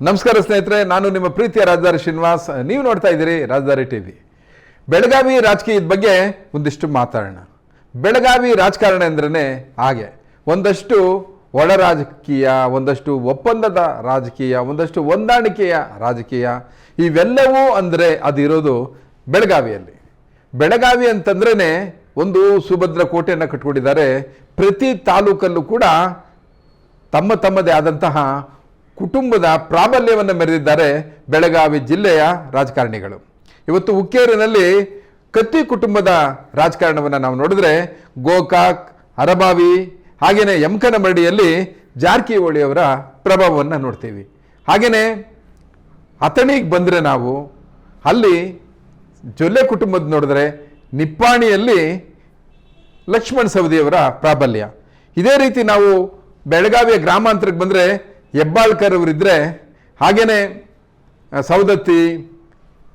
ನಮಸ್ಕಾರ ಸ್ನೇಹಿತರೆ, ನಾನು ನಿಮ್ಮ ಪ್ರೀತಿಯ ರಾಜಧಾರಿ ಶ್ರೀನಿವಾಸ್. ನೀವು ನೋಡ್ತಾ ಇದ್ದೀರಿ ರಾಜಧಾರಿ ಟಿವಿ. ಬೆಳಗಾವಿ ರಾಜಕೀಯದ ಬಗ್ಗೆ ಒಂದಿಷ್ಟು ಮಾತಾಡೋಣ. ಬೆಳಗಾವಿ ರಾಜಕಾರಣ ಅಂದ್ರೇ ಹಾಗೆ. ಒಂದಷ್ಟು ಒಳ ರಾಜಕೀಯ, ಒಂದಷ್ಟು ಒಪ್ಪಂದದ ರಾಜಕೀಯ, ಒಂದಷ್ಟು ಹೊಂದಾಣಿಕೆಯ ರಾಜಕೀಯ, ಇವೆಲ್ಲವೂ ಅಂದರೆ ಅದಿರೋದು ಬೆಳಗಾವಿಯಲ್ಲಿ. ಬೆಳಗಾವಿ ಅಂತಂದ್ರೇ ಒಂದು ಸುಭದ್ರ ಕೋಟೆಯನ್ನು ಕಟ್ಕೊಂಡಿದ್ದಾರೆ. ಪ್ರತಿ ತಾಲೂಕಲ್ಲೂ ಕೂಡ ತಮ್ಮ ತಮ್ಮದೇ ಆದಂತಹ ಕುಟುಂಬದ ಪ್ರಾಬಲ್ಯವನ್ನು ಮೆರೆದಿದ್ದಾರೆ ಬೆಳಗಾವಿ ಜಿಲ್ಲೆಯ ರಾಜಕಾರಣಿಗಳು. ಇವತ್ತು ಉಕ್ಕೇರಿನಲ್ಲಿ ಕತ್ತಿ ಕುಟುಂಬದ ರಾಜಕಾರಣವನ್ನು ನಾವು ನೋಡಿದ್ರೆ ಗೋಕಾಕ್ ಅರಬಾವಿ ಹಾಗೆಯೇ ಯಮಕನಮರಡಿಯಲ್ಲಿ ಜಾರಕಿಹೊಳಿಯವರ ಪ್ರಭಾವವನ್ನು ನೋಡ್ತೀವಿ. ಹಾಗೆಯೇ ಅಥಣಿಗೆ ಬಂದರೆ ನಾವು ಅಲ್ಲಿ ಜೊಲ್ಲೆ ಕುಟುಂಬದ ನೋಡಿದ್ರೆ ನಿಪ್ಪಾಣಿಯಲ್ಲಿ ಲಕ್ಷ್ಮಣ್ ಸವದಿಯವರ ಪ್ರಾಬಲ್ಯ. ಇದೇ ರೀತಿ ನಾವು ಬೆಳಗಾವಿಯ ಗ್ರಾಮಾಂತರಕ್ಕೆ ಬಂದರೆ ಹೆಬ್ಬಾಳ್ಕರ್ ಅವರಿದ್ದರೆ ಹಾಗೆಯೇ ಆ, ಸವದತ್ತಿ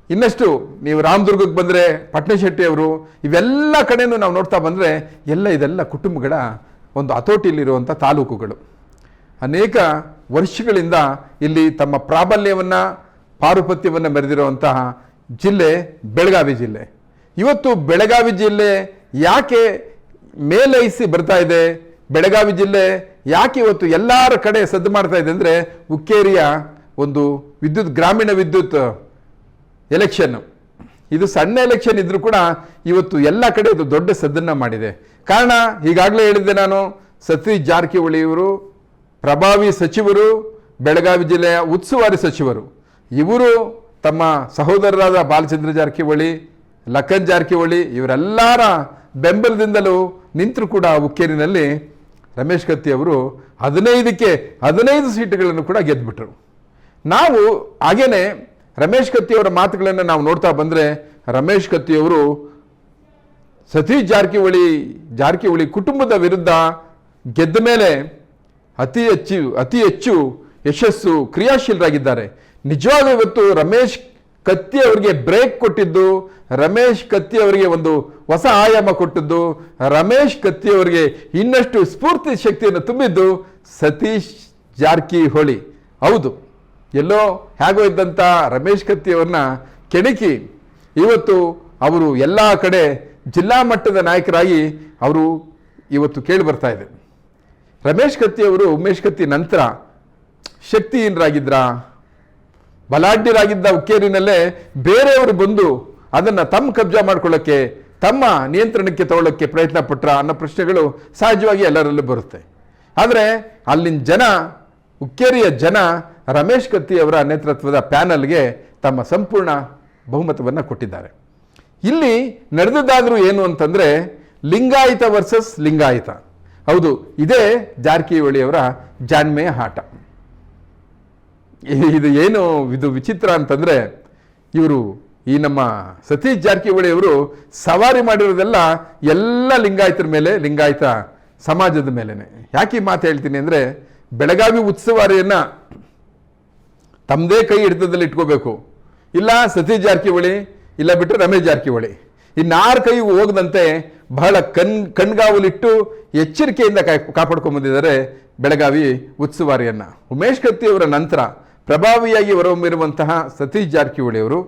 ಇನ್ನಷ್ಟು ನೀವು ರಾಮದುರ್ಗಕ್ಕೆ ಬಂದರೆ ಪಟ್ನಶೆಟ್ಟಿ ಅವರು ಇವೆಲ್ಲ ಕಡೆಯೂ ನಾವು ನೋಡ್ತಾ ಬಂದರೆ ಎಲ್ಲ ಇದೆಲ್ಲ ಕುಟುಂಬಗಳ ಒಂದು ಹತೋಟಿಯಲ್ಲಿರುವಂಥ ತಾಲೂಕುಗಳು. ಅನೇಕ ವರ್ಷಗಳಿಂದ ಇಲ್ಲಿ ತಮ್ಮ ಪ್ರಾಬಲ್ಯವನ್ನು ಪಾರುಪತ್ಯವನ್ನು ಮೆರೆದಿರುವಂತಹ ಜಿಲ್ಲೆ ಬೆಳಗಾವಿ ಜಿಲ್ಲೆ. ಇವತ್ತು ಬೆಳಗಾವಿ ಜಿಲ್ಲೆ ಯಾಕೆ ಮೇಲೈಸಿ ಬರ್ತಾ ಇದೆ? ಬೆಳಗಾವಿ ಜಿಲ್ಲೆ ಯಾಕೆ ಇವತ್ತು ಎಲ್ಲರ ಕಡೆ ಸದ್ದು ಮಾಡ್ತಾ ಇದೆ ಅಂದರೆ ಉಕ್ಕೇರಿಯ ಒಂದು ವಿದ್ಯುತ್, ಗ್ರಾಮೀಣ ವಿದ್ಯುತ್ ಎಲೆಕ್ಷನ್ ಇದು ಸಣ್ಣ ಎಲೆಕ್ಷನ್ ಇದ್ರೂ ಕೂಡ ಇವತ್ತು ಎಲ್ಲ ಕಡೆ ಇದು ದೊಡ್ಡ ಸದ್ದನ್ನು ಮಾಡಿದೆ. ಕಾರಣ ಈಗಾಗಲೇ ಹೇಳಿದ್ದೆ ನಾನು, ಸತೀಶ್ ಜಾರಕಿಹೊಳಿ ಇವರು, ಪ್ರಭಾವಿ ಸಚಿವರು, ಬೆಳಗಾವಿ ಜಿಲ್ಲೆಯ ಉತ್ಸುವಾರಿ ಸಚಿವರು. ಇವರು ತಮ್ಮ ಸಹೋದರರಾದ ಬಾಲಚಂದ್ರ ಜಾರಕಿಹೊಳಿ, ಲಖನ್ ಜಾರಕಿಹೊಳಿ, ಇವರೆಲ್ಲರ ಬೆಂಬಲದಿಂದಲೂ ನಿಂತರೂ ಕೂಡ ಉಕ್ಕೇರಿನಲ್ಲಿ ರಮೇಶ್ ಕತ್ತಿ ಅವರು ಹದಿನೈದಕ್ಕೆ ಹದಿನೈದು ಸೀಟುಗಳನ್ನು ಕೂಡ ಗೆದ್ದುಬಿಟ್ರು ನಾವು ಹಾಗೇನೆ ರಮೇಶ್ ಕತ್ತಿಯವರ ಮಾತುಗಳನ್ನು ನಾವು ನೋಡ್ತಾ ಬಂದರೆ ರಮೇಶ್ ಕತ್ತಿಯವರು ಸತೀಶ್ ಜಾರಕಿಹೊಳಿ ಜಾರಕಿಹೊಳಿ ಕುಟುಂಬದ ವಿರುದ್ಧ ಗೆದ್ದ ಮೇಲೆ ಅತಿ ಹೆಚ್ಚು ಅತಿ ಹೆಚ್ಚು ಯಶಸ್ಸು ಕ್ರಿಯಾಶೀಲರಾಗಿದ್ದಾರೆ. ನಿಜವಾದ ಇವತ್ತು ರಮೇಶ್ ಕತ್ತಿ ಅವರಿಗೆ ಬ್ರೇಕ್ ಕೊಟ್ಟಿದ್ದು, ರಮೇಶ್ ಕತ್ತಿ ಅವರಿಗೆ ಒಂದು ಹೊಸ ಆಯಾಮ ಕೊಟ್ಟಿದ್ದು, ರಮೇಶ್ ಕತ್ತಿ ಅವರಿಗೆ ಇನ್ನಷ್ಟು ಸ್ಫೂರ್ತಿ ಶಕ್ತಿಯನ್ನು ತುಂಬಿದ್ದು ಸತೀಶ್ ಜಾರಕಿಹೊಳಿ. ಹೌದು, ಎಲ್ಲೋ ಹೇಗೋ ಇದ್ದಂಥ ರಮೇಶ್ ಕತ್ತಿಯವ್ರನ್ನ ಕೆಣಕಿ ಇವತ್ತು ಅವರು ಎಲ್ಲ ಕಡೆ ಜಿಲ್ಲಾ ಮಟ್ಟದ ನಾಯಕರಾಗಿ ಅವರು ಇವತ್ತು ಕೇಳಿ ಬರ್ತಾ ಇದೆ. ರಮೇಶ್ ಕತ್ತಿ ಅವರು ಉಮೇಶ್ ಕತ್ತಿ ನಂತರ ಶಕ್ತಿಹೀನರಾಗಿದ್ರ? ಬಲಾಢ್ಯರಾಗಿದ್ದ ಉಕ್ಕೇರಿನಲ್ಲೇ ಬೇರೆಯವರು ಬಂದು ಅದನ್ನು ತಮ್ಮ ಕಬ್ಜಾ ಮಾಡ್ಕೊಳ್ಳೋಕ್ಕೆ ತಮ್ಮ ನಿಯಂತ್ರಣಕ್ಕೆ ತಗೊಳ್ಳೋಕ್ಕೆ ಪ್ರಯತ್ನ ಪಟ್ರ ಅನ್ನೋ ಪ್ರಶ್ನೆಗಳು ಸಹಜವಾಗಿ ಎಲ್ಲರಲ್ಲೂ ಬರುತ್ತೆ. ಆದರೆ ಅಲ್ಲಿನ ಜನ, ಉಕ್ಕೇರಿಯ ಜನ ರಮೇಶ್ ಕತ್ತಿ ಅವರ ನೇತೃತ್ವದ ಪ್ಯಾನಲ್ಗೆ ತಮ್ಮ ಸಂಪೂರ್ಣ ಬಹುಮತವನ್ನು ಕೊಟ್ಟಿದ್ದಾರೆ. ಇಲ್ಲಿ ನಡೆದದ್ದಾದರೂ ಏನು ಅಂತಂದರೆ ಲಿಂಗಾಯಿತ ವರ್ಸಸ್ ಲಿಂಗಾಯಿತ. ಹೌದು, ಇದೇ ಜಾರಕಿಹೊಳಿಯವರ ಜಾಣ್ಮೆಯ ಆಟ ಇದು ಏನು, ಇದು ವಿಚಿತ್ರ ಅಂತಂದರೆ, ಇವರು ಈ ನಮ್ಮ ಸತೀಶ್ ಜಾರಕಿಹೊಳಿ ಅವರು ಸವಾರಿ ಮಾಡಿರೋದೆಲ್ಲ ಎಲ್ಲ ಲಿಂಗಾಯತರ ಮೇಲೆ, ಲಿಂಗಾಯತ ಸಮಾಜದ ಮೇಲೇ ಯಾಕೆ ಈ ಮಾತು ಹೇಳ್ತೀನಿ ಅಂದರೆ, ಬೆಳಗಾವಿ ಉತ್ಸವಾರಿಯನ್ನು ತಮ್ಮದೇ ಕೈ ಹಿಡಿತದಲ್ಲಿ ಇಟ್ಕೋಬೇಕು. ಇಲ್ಲ ಸತೀಶ್ ಜಾರಕಿಹೊಳಿ, ಇಲ್ಲ ಬಿಟ್ಟರೆ ರಮೇಶ್ ಜಾರಕಿಹೊಳಿ. ಇನ್ನಾರು ಕೈಗೂ ಹೋಗದಂತೆ ಬಹಳ ಕಣ್, ಕಣ್ಗಾವಲಿಟ್ಟು ಎಚ್ಚರಿಕೆಯಿಂದ ಕಾಯ್ ಬೆಳಗಾವಿ ಉತ್ಸವಾರಿಯನ್ನು. ಉಮೇಶ್ ಕತ್ತಿ ಅವರ ನಂತರ ಪ್ರಭಾವಿಯಾಗಿ ಹೊರಹೊಮ್ಮಿರುವಂತಹ ಸತೀಶ್ ಜಾರಕಿಹೊಳಿ ಅವರು,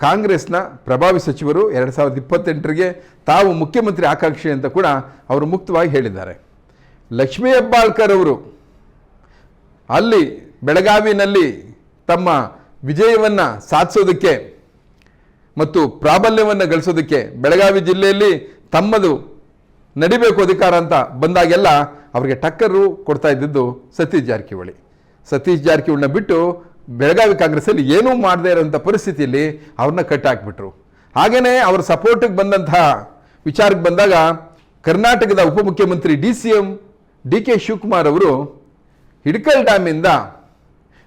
ಕಾಂಗ್ರೆಸ್ನ ಪ್ರಭಾವಿ ಸಚಿವರು ಎರಡು ಸಾವಿರದ ಇಪ್ಪತ್ತೆಂಟರಿಗೆ ತಾವು ಮುಖ್ಯಮಂತ್ರಿ ಆಕಾಂಕ್ಷಿ ಅಂತ ಕೂಡ ಅವರು ಮುಕ್ತವಾಗಿ ಹೇಳಿದ್ದಾರೆ. ಲಕ್ಷ್ಮೀ ಹೆಬ್ಬಾಳ್ಕರ್ ಅವರು ಅಲ್ಲಿ, ಬೆಳಗಾವಿನಲ್ಲಿ ತಮ್ಮ ವಿಜಯವನ್ನು ಸಾಧಿಸೋದಕ್ಕೆ ಮತ್ತು ಪ್ರಾಬಲ್ಯವನ್ನು ಗಳಿಸೋದಕ್ಕೆ ಬೆಳಗಾವಿ ಜಿಲ್ಲೆಯಲ್ಲಿ ತಮ್ಮದು ನಡಿಬೇಕು ಅಧಿಕಾರ ಅಂತ ಬಂದಾಗೆಲ್ಲ ಅವರಿಗೆ ಟಕ್ಕರು ಕೊಡ್ತಾ ಇದ್ದಿದ್ದು ಸತೀಶ್ ಜಾರಕಿಹೊಳಿ. ಸತೀಶ್ ಜಾರಕಿಹೊಳಿನ ಬಿಟ್ಟು ಬೆಳಗಾವಿ ಕಾಂಗ್ರೆಸ್ಸಲ್ಲಿ ಏನೂ ಮಾಡದೇ ಇರೋಂಥ ಪರಿಸ್ಥಿತಿಯಲ್ಲಿ ಅವ್ರನ್ನ ಕಟ್ಟಾಕ್ಬಿಟ್ರು. ಹಾಗೆಯೇ ಅವರ ಸಪೋರ್ಟಿಗೆ ಬಂದಂತಹ ವಿಚಾರಕ್ಕೆ ಬಂದಾಗ ಕರ್ನಾಟಕದ ಉಪಮುಖ್ಯಮಂತ್ರಿ D C M D K Shivakumar ಅವರು ಹಿಡ್ಕಲ್ ಡ್ಯಾಮಿಂದ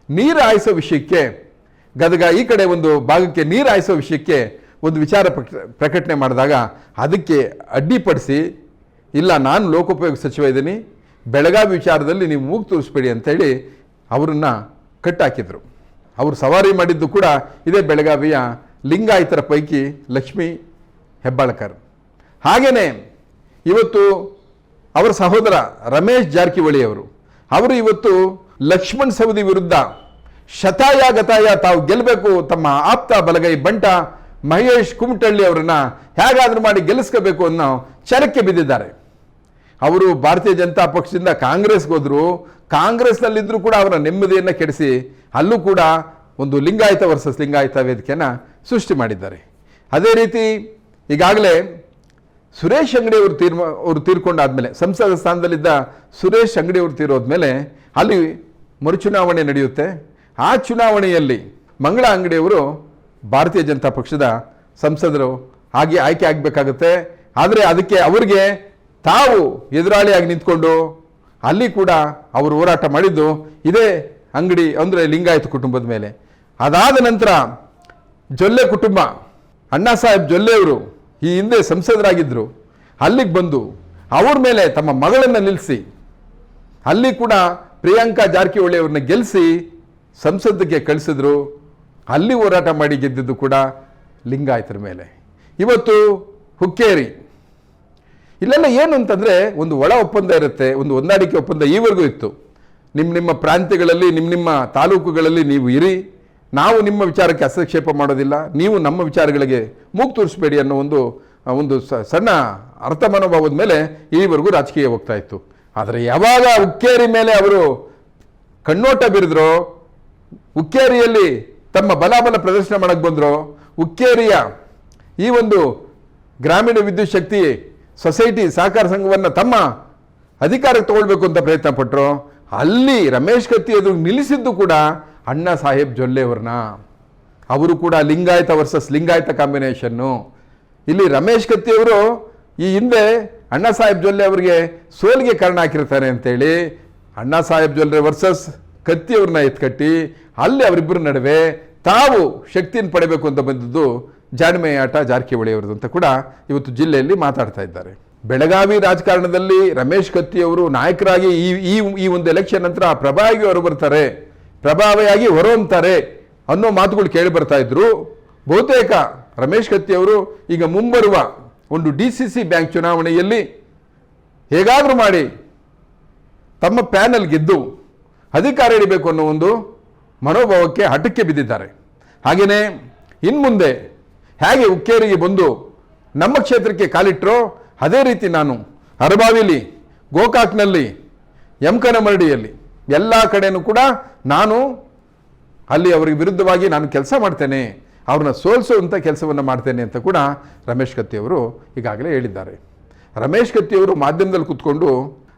ನೀರು ಹಾಯಿಸೋ ವಿಷಯಕ್ಕೆ ಗದಗ ಈ ಕಡೆ ಒಂದು ಭಾಗಕ್ಕೆ ನೀರು ಹಾಯಿಸೋ ವಿಷಯಕ್ಕೆ ಒಂದು ವಿಚಾರ ಪ್ರಕ- ಪ್ರಕಟಣೆ ಮಾಡಿದಾಗ ಅದಕ್ಕೆ ಅಡ್ಡಿಪಡಿಸಿ, ಇಲ್ಲ ನಾನು ಲೋಕೋಪಯೋಗ ಸಚಿವ ಇದ್ದೀನಿ, ಬೆಳಗಾವಿ ವಿಚಾರದಲ್ಲಿ ನೀವು ಮೂಗು ತೋರಿಸ್ಬೇಡಿ ಅಂತೇಳಿ ಅವರನ್ನು ಕಟ್ಟಾಕಿದ್ರು. ಅವರು ಸವಾರಿ ಮಾಡಿದ್ದು ಕೂಡ ಇದೇ ಬೆಳಗಾವಿಯ ಲಿಂಗಾಯತರ ಪೈಕಿ ಲಕ್ಷ್ಮೀ ಹೆಬ್ಬಾಳ್ಕರ್. ಹಾಗೆಯೇ ಇವತ್ತು ಅವರ ಸಹೋದರ ರಮೇಶ್ ಜಾರಕಿಹೊಳಿ ಅವರು ಅವರು ಇವತ್ತು ಲಕ್ಷ್ಮಣ್ ಸವದಿ ವಿರುದ್ಧ ಶತಾಯ ಗತಾಯ ತಾವು ಗೆಲ್ಲಬೇಕು ತಮ್ಮ ಆಪ್ತ ಬಲಗೈ ಬಂಟ ಮಹೇಶ್ ಕುಮಟಳ್ಳಿ ಅವರನ್ನ ಹೇಗಾದರೂ ಮಾಡಿ ಗೆಲ್ಲಿಸ್ಕೋಬೇಕು ಅನ್ನೋ ಚರಕ್ಕೆ ಬಿದ್ದಿದ್ದಾರೆ. ಅವರು ಭಾರತೀಯ ಜನತಾ ಪಕ್ಷದಿಂದ ಕಾಂಗ್ರೆಸ್ಗೆ ಹೋದರು ಕಾಂಗ್ರೆಸ್ನಲ್ಲಿದ್ದರೂ ಕೂಡ ಅವರ ನೆಮ್ಮದಿಯನ್ನು ಕೆಡಿಸಿ, ಅಲ್ಲೂ ಕೂಡ ಒಂದು ಲಿಂಗಾಯತ ವರ್ಸಸ್ ಲಿಂಗಾಯತ ವೇದಿಕೆಯನ್ನು ಸೃಷ್ಟಿ ಮಾಡಿದ್ದಾರೆ. ಅದೇ ರೀತಿ ಈಗಾಗಲೇ ಸುರೇಶ್ ಅಂಗಡಿ ಅವರು ತೀರ್ಮ, ಅವರು ತೀರ್ಕೊಂಡಾದ್ಮೇಲೆ, ಸಂಸದ ಸ್ಥಾನದಲ್ಲಿದ್ದ ಸುರೇಶ್ ಅಂಗಡಿ ಅವರು ತೀರೋದ್ಮೇಲೆ ಅಲ್ಲಿ ಮರುಚುನಾವಣೆ ನಡೆಯುತ್ತೆ. ಆ ಚುನಾವಣೆಯಲ್ಲಿ ಮಂಗಳ ಅಂಗಡಿಯವರು ಭಾರತೀಯ ಜನತಾ ಪಕ್ಷದ ಸಂಸದರು ಹಾಗೆ ಆಯ್ಕೆ ಆಗಬೇಕಾಗುತ್ತೆ. ಆದರೆ ಅದಕ್ಕೆ ಅವರಿಗೆ ತಾವು ಎದುರಾಳಿಯಾಗಿ ನಿಂತ್ಕೊಂಡು ಅಲ್ಲಿ ಕೂಡ ಅವರು ಹೋರಾಟ ಮಾಡಿದ್ದು ಇದೇ ಅಂಗಡಿ ಅಂದರೆ ಲಿಂಗಾಯತ ಕುಟುಂಬದ ಮೇಲೆ. ಅದಾದ ನಂತರ ಜೊಲ್ಲೆ ಕುಟುಂಬ, ಅಣ್ಣಾ ಸಾಹೇಬ್ ಜೊಲ್ಲೆಯವರು ಈ ಹಿಂದೆ ಸಂಸದರಾಗಿದ್ದರು ಅಲ್ಲಿಗೆ ಬಂದು ಅವ್ರ ಮೇಲೆ ತಮ್ಮ ಮಗಳನ್ನು ನಿಲ್ಲಿಸಿ ಅಲ್ಲಿ ಕೂಡ ಪ್ರಿಯಾಂಕಾ ಜಾರಕಿಹೊಳಿ ಅವ್ರನ್ನ ಗೆಲ್ಲಿಸಿ ಸಂಸದಕ್ಕೆ ಕಳಿಸಿದ್ರು. ಅಲ್ಲಿ ಹೋರಾಟ ಮಾಡಿ ಗೆದ್ದಿದ್ದು ಕೂಡ ಲಿಂಗಾಯತರ ಮೇಲೆ. ಇವತ್ತು ಹುಕ್ಕೇರಿ. ಇಲ್ಲೆಲ್ಲ ಏನು ಅಂತಂದರೆ ಒಂದು ಒಳ ಒಪ್ಪಂದ ಇರುತ್ತೆ, ಒಂದು ಹೊಂದಾಣಿಕೆ ಒಪ್ಪಂದ ಈವರೆಗೂ ಇತ್ತು. ನಿಮ್ಮ ನಿಮ್ಮ ಪ್ರಾಂತ್ಯಗಳಲ್ಲಿ ನಿಮ್ಮ ನಿಮ್ಮ ತಾಲೂಕುಗಳಲ್ಲಿ ನೀವು ಇರಿ, ನಾವು ನಿಮ್ಮ ವಿಚಾರಕ್ಕೆ ಹಸ್ತಕ್ಷೇಪ ಮಾಡೋದಿಲ್ಲ, ನೀವು ನಮ್ಮ ವಿಚಾರಗಳಿಗೆ ಮೂಗು ತೋರಿಸ್ಬೇಡಿ ಅನ್ನೋ ಒಂದು ಒಂದು ಸಣ್ಣ ಅರ್ಥ ಮನೋಭಾವದ ಮೇಲೆ ಈವರೆಗೂ ರಾಜಕೀಯ ಹೋಗ್ತಾ ಇತ್ತು. ಆದರೆ ಯಾವಾಗ ಉಕ್ಕೇರಿ ಮೇಲೆ ಅವರು ಕಣ್ಣೋಟ ಬೀರಿದ್ರೋ, ಉಕ್ಕೇರಿಯಲ್ಲಿ ತಮ್ಮ ಬಲಾಬಲ ಪ್ರದರ್ಶನ ಮಾಡಕ್ಕೆ ಬಂದರು, ಉಕ್ಕೇರಿಯ ಈ ಒಂದು ಗ್ರಾಮೀಣ ವಿದ್ಯುತ್ ಶಕ್ತಿ ಸೊಸೈಟಿ ಸಹಕಾರ ಸಂಘವನ್ನು ತಮ್ಮ ಅಧಿಕಾರಕ್ಕೆ ತಗೊಳ್ಬೇಕು ಅಂತ ಪ್ರಯತ್ನ ಪಟ್ಟರು ಅಲ್ಲಿ ರಮೇಶ್ ಕತ್ತಿ ಎದುರು ನಿಲ್ಲಿಸಿದ್ದು ಕೂಡ ಅಣ್ಣಾ ಸಾಹೇಬ್ ಜೊಲ್ಲೆ ಅವ್ರನ್ನ ಅವರು ಕೂಡ ಲಿಂಗಾಯತ ವರ್ಸಸ್ ಲಿಂಗಾಯತ ಕಾಂಬಿನೇಷನ್ನು ಇಲ್ಲಿ ರಮೇಶ್ ಕತ್ತಿಯವರು ಈ ಹಿಂದೆ ಅಣ್ಣಾ ಸಾಹೇಬ್ ಜೊಲ್ಲೆ ಅವರಿಗೆ ಸೋಲಿಗೆ ಕಾರಣ ಹಾಕಿರ್ತಾರೆ ಅಂತೇಳಿ ಅಣ್ಣಾ ಸಾಹೇಬ್ ಜೊಲ್ಲೆ ವರ್ಸಸ್ ಕತ್ತಿಯವ್ರನ್ನ ಎತ್ಕಟ್ಟಿ, ಅಲ್ಲಿ ಅವರಿಬ್ಬರ ನಡುವೆ ತಾವು ಶಕ್ತಿಯನ್ನು ಪಡೆಯಬೇಕು ಅಂತ ಬಂದದ್ದು ಜಾಣ್ಮೆಯ ಆಟ ಜಾರಕಿಹೊಳಿ ಅವರದು ಅಂತ ಕೂಡ ಇವತ್ತು ಜಿಲ್ಲೆಯಲ್ಲಿ ಮಾತಾಡ್ತಾ ಇದ್ದಾರೆ. ಬೆಳಗಾವಿ ರಾಜಕಾರಣದಲ್ಲಿ ರಮೇಶ್ ಕತ್ತಿ ಅವರು ನಾಯಕರಾಗಿ ಈ ಈ ಈ ಒಂದು ಎಲೆಕ್ಷನ್ ನಂತರ ಪ್ರಭಾವಿಯಾಗಿ ಹೊರ ಬರ್ತಾರೆ, ಪ್ರಭಾವಿಯಾಗಿ ಹೊರಹೊಮ್ತಾರೆ ಅನ್ನೋ ಮಾತುಗಳು ಕೇಳಿ ಬರ್ತಾ ಇದ್ರು. ಬಹುತೇಕ ರಮೇಶ್ ಕತ್ತಿ ಅವರು ಈಗ ಮುಂಬರುವ ಒಂದು ಡಿ ಸಿ ಸಿ ಬ್ಯಾಂಕ್ ಚುನಾವಣೆಯಲ್ಲಿ ಹೇಗಾದರೂ ಮಾಡಿ ತಮ್ಮ ಪ್ಯಾನಲ್ ಗೆದ್ದು ಅಧಿಕಾರ ಹಿಡಿಬೇಕು ಅನ್ನೋ ಒಂದು ಮನೋಭಾವಕ್ಕೆ ಹಠಕ್ಕೆ ಬಿದ್ದಿದ್ದಾರೆ. ಹಾಗೆಯೇ ಇನ್ಮುಂದೆ ಹೇಗೆ ಉಕ್ಕೇರಿಗೆ ಬಂದು ನಮ್ಮ ಕ್ಷೇತ್ರಕ್ಕೆ ಕಾಲಿಟ್ಟರೋ ಅದೇ ರೀತಿ ನಾನು ಅರಬಾವಿಲಿ ಗೋಕಾಕ್ನಲ್ಲಿ, ಯಮಕನಮರಡಿಯಲ್ಲಿ ಎಲ್ಲ ಕಡೆಯೂ ಕೂಡ ನಾನು ಅಲ್ಲಿ ಅವರಿಗೆ ವಿರುದ್ಧವಾಗಿ ನಾನು ಕೆಲಸ ಮಾಡ್ತೇನೆ, ಅವ್ರನ್ನ ಸೋಲಿಸುವಂಥ ಕೆಲಸವನ್ನು ಮಾಡ್ತೇನೆ ಅಂತ ಕೂಡ ರಮೇಶ್ ಕತ್ತಿಯವರು ಈಗಾಗಲೇ ಹೇಳಿದ್ದಾರೆ. ರಮೇಶ್ ಕತ್ತಿಯವರು ಮಾಧ್ಯಮದಲ್ಲಿ ಕೂತ್ಕೊಂಡು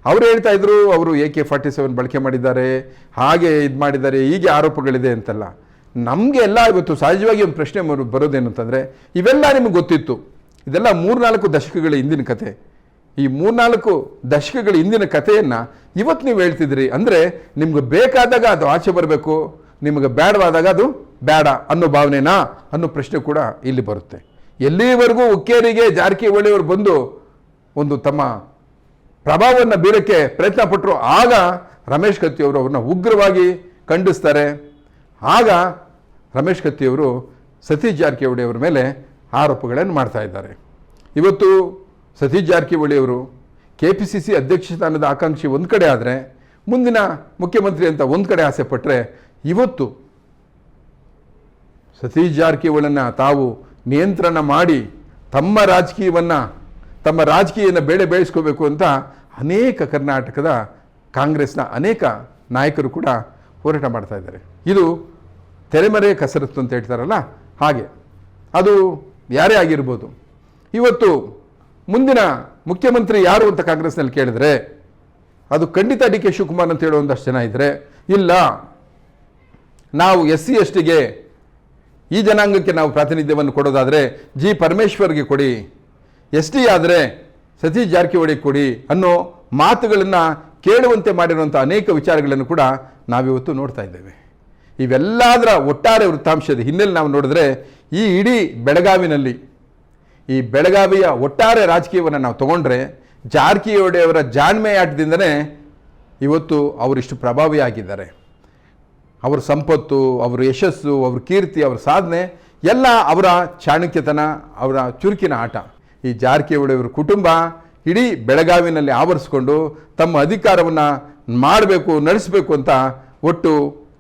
ಅವರು ಹೇಳ್ತಾ ಇದ್ರು, ಅವರು ಎ ಕೆ ಫಾರ್ಟಿ ಸೆವೆನ್ ಬಳಕೆ ಮಾಡಿದ್ದಾರೆ, ಹಾಗೆ ಇದು ಮಾಡಿದ್ದಾರೆ, ಹೀಗೆ ಆರೋಪಗಳಿದೆ ಅಂತೆಲ್ಲ. ನಮಗೆ ಎಲ್ಲ ಇವತ್ತು ಸಹಜವಾಗಿ ಒಂದು ಪ್ರಶ್ನೆ ಬರೋದೇನಂತಂದರೆ, ಇವೆಲ್ಲ ನಿಮಗೆ ಗೊತ್ತಿತ್ತು. ಇದೆಲ್ಲ ಮೂರ್ನಾಲ್ಕು ದಶಕಗಳ ಹಿಂದಿನ ಕತೆ. ಈ ಮೂರ್ನಾಲ್ಕು ದಶಕಗಳ ಹಿಂದಿನ ಕಥೆಯನ್ನು ಇವತ್ತು ನೀವು ಹೇಳ್ತಿದ್ರಿ ಅಂದರೆ ನಿಮ್ಗೆ ಬೇಕಾದಾಗ ಅದು ಆಚೆ ಬರಬೇಕು, ನಿಮಗೆ ಬೇಡವಾದಾಗ ಅದು ಬೇಡ ಅನ್ನೋ ಭಾವನೆನಾ ಅನ್ನೋ ಪ್ರಶ್ನೆ ಕೂಡ ಇಲ್ಲಿ ಬರುತ್ತೆ. ಎಲ್ಲಿವರೆಗೂ ಉಕ್ಕೇರಿಗೆ ಜಾರಕಿಹೊಳಿಯವರು ಬಂದು ಒಂದು ತಮ್ಮ ಪ್ರಭಾವವನ್ನು ಬೀರಕ್ಕೆ ಪ್ರಯತ್ನ ಪಟ್ಟರು ಆಗ ರಮೇಶ್ ಕತ್ತಿಯವರು ಅವ್ರನ್ನ ಉಗ್ರವಾಗಿ ಖಂಡಿಸ್ತಾರೆ. ಆಗ ರಮೇಶ್ ಕತ್ತಿಯವರು ಸತೀಶ್ ಜಾರಕಿಹೊಳಿ ಅವರ ಮೇಲೆ ಆರೋಪಗಳನ್ನು ಮಾಡ್ತಾ ಇದ್ದಾರೆ. ಇವತ್ತು ಸತೀಶ್ ಜಾರಕಿಹೊಳಿ ಅವರು ಕೆ ಪಿ ಸಿ ಸಿ ಅಧ್ಯಕ್ಷ ಸ್ಥಾನದ ಆಕಾಂಕ್ಷಿ ಒಂದು ಕಡೆ ಆದರೆ ಮುಂದಿನ ಮುಖ್ಯಮಂತ್ರಿ ಅಂತ ಒಂದು ಕಡೆ ಆಸೆ ಪಟ್ಟರೆ ಇವತ್ತು ಸತೀಶ್ ಜಾರಕಿಹೊಳನ್ನು ತಾವು ನಿಯಂತ್ರಣ ಮಾಡಿ ತಮ್ಮ ರಾಜಕೀಯವನ್ನು, ತಮ್ಮ ರಾಜಕೀಯನ ಬೇಳೆ ಬೆಳೆಸ್ಕೋಬೇಕು ಅಂತ ಅನೇಕ ಕರ್ನಾಟಕದ ಕಾಂಗ್ರೆಸ್ನ ಅನೇಕ ನಾಯಕರು ಕೂಡ ಹೋರಾಟ ಮಾಡ್ತಾ ಇದ್ದಾರೆ. ಇದು ತೆರೆಮರೆ ಕಸರತ್ತು ಅಂತ ಹೇಳ್ತಾರಲ್ಲ? ಹಾಗೆ. ಅದು ಯಾರೇ ಆಗಿರ್ಬೋದು. ಇವತ್ತು ಮುಂದಿನ ಮುಖ್ಯಮಂತ್ರಿ ಯಾರು ಅಂತ ಕಾಂಗ್ರೆಸ್ನಲ್ಲಿ ಕೇಳಿದ್ರೆ, ಅದು ಖಂಡಿತ ಡಿ ಕೆ ಶಿವಕುಮಾರ್ ಅಂತ ಹೇಳೋ ಒಂದಷ್ಟು ಜನ ಇದ್ದರೆ ಇಲ್ಲ, ನಾವು ಎಸ್ ಸಿ ಎಸ್ ಟಿಗೆ ಈ ಜನಾಂಗಕ್ಕೆ ನಾವು ಪ್ರಾತಿನಿಧ್ಯವನ್ನು ಕೊಡೋದಾದರೆ, ಜಿ ಪರಮೇಶ್ವರ್ಗೆ ಕೊಡಿ ಎಸ್ ಟಿ ಆದರೆ ಸತೀಶ್ ಜಾರಕಿಹೊಳಿ ಕೊಡಿ ಅನ್ನೋ ಮಾತುಗಳನ್ನು ಕೇಳುವಂತೆ ಮಾಡಿರುವಂಥ ಅನೇಕ ವಿಚಾರಗಳನ್ನು ಕೂಡ ನಾವಿವತ್ತು ನೋಡ್ತಾ ಇದ್ದೇವೆ. ಇವೆಲ್ಲದರ ಒಟ್ಟಾರೆ ವೃತ್ತಾಂಶದ ಹಿನ್ನೆಲೆ ನಾವು ನೋಡಿದ್ರೆ ಈ ಇಡೀ ಬೆಳಗಾವಿನಲ್ಲಿ, ಈ ಬೆಳಗಾವಿಯ ಒಟ್ಟಾರೆ ರಾಜಕೀಯವನ್ನು ನಾವು ತಗೊಂಡ್ರೆ ಜಾರಕಿಹೊಳಿಯವರ ಜಾಣ್ಮೆಯಾಟದಿಂದನೇ ಇವತ್ತು ಅವರಿಷ್ಟು ಪ್ರಭಾವಿಯಾಗಿದ್ದಾರೆ. ಅವರ ಸಂಪತ್ತು, ಅವರ ಯಶಸ್ಸು, ಅವ್ರ ಕೀರ್ತಿ, ಅವರ ಸಾಧನೆ, ಎಲ್ಲ ಅವರ ಚಾಣಕ್ಯತನ, ಅವರ ಚುರುಕಿನ ಆಟ. ಈ ಜಾರಕಿಹೊಳಿಯವರ ಕುಟುಂಬ ಇಡೀ ಬೆಳಗಾವಿನಲ್ಲಿ ಆವರಿಸ್ಕೊಂಡು ತಮ್ಮ ಅಧಿಕಾರವನ್ನು ಮಾಡಬೇಕು, ನಡೆಸಬೇಕು ಅಂತ ಒಟ್ಟು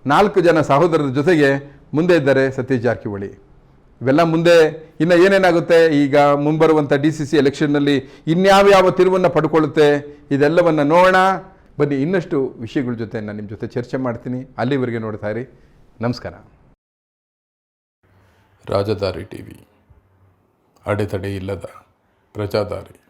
ನಾಲ್ಕು ಜನ ಸಹೋದರರ ಜೊತೆಗೆ ಮುಂದೆ ಇದ್ದಾರೆ ಸತೀಶ್ ಜಾರಕಿಹೊಳಿ. ಇವೆಲ್ಲ ಮುಂದೆ ಇನ್ನು ಏನೇನಾಗುತ್ತೆ? ಈಗ ಮುಂಬರುವಂಥ ಡಿ ಸಿ ಸಿ ಎಲೆಕ್ಷನ್ನಲ್ಲಿ ಇನ್ಯಾವ್ಯಾವ ತಿರುವನ್ನು ಪಡ್ಕೊಳ್ಳುತ್ತೆ? ಇದೆಲ್ಲವನ್ನು ನೋಡೋಣ. ಬನ್ನಿ, ಇನ್ನಷ್ಟು ವಿಷಯಗಳ ಜೊತೆ ನಾನು ನಿಮ್ಮ ಜೊತೆ ಚರ್ಚೆ ಮಾಡ್ತೀನಿ. ಅಲ್ಲಿವರೆಗೆ ನೋಡ್ತಾ ಇರಿ. ನಮಸ್ಕಾರ. Rajadhari T V. ಅಡೆತಡೆ ಇಲ್ಲದ ಪ್ರಜಾದಾರಿ.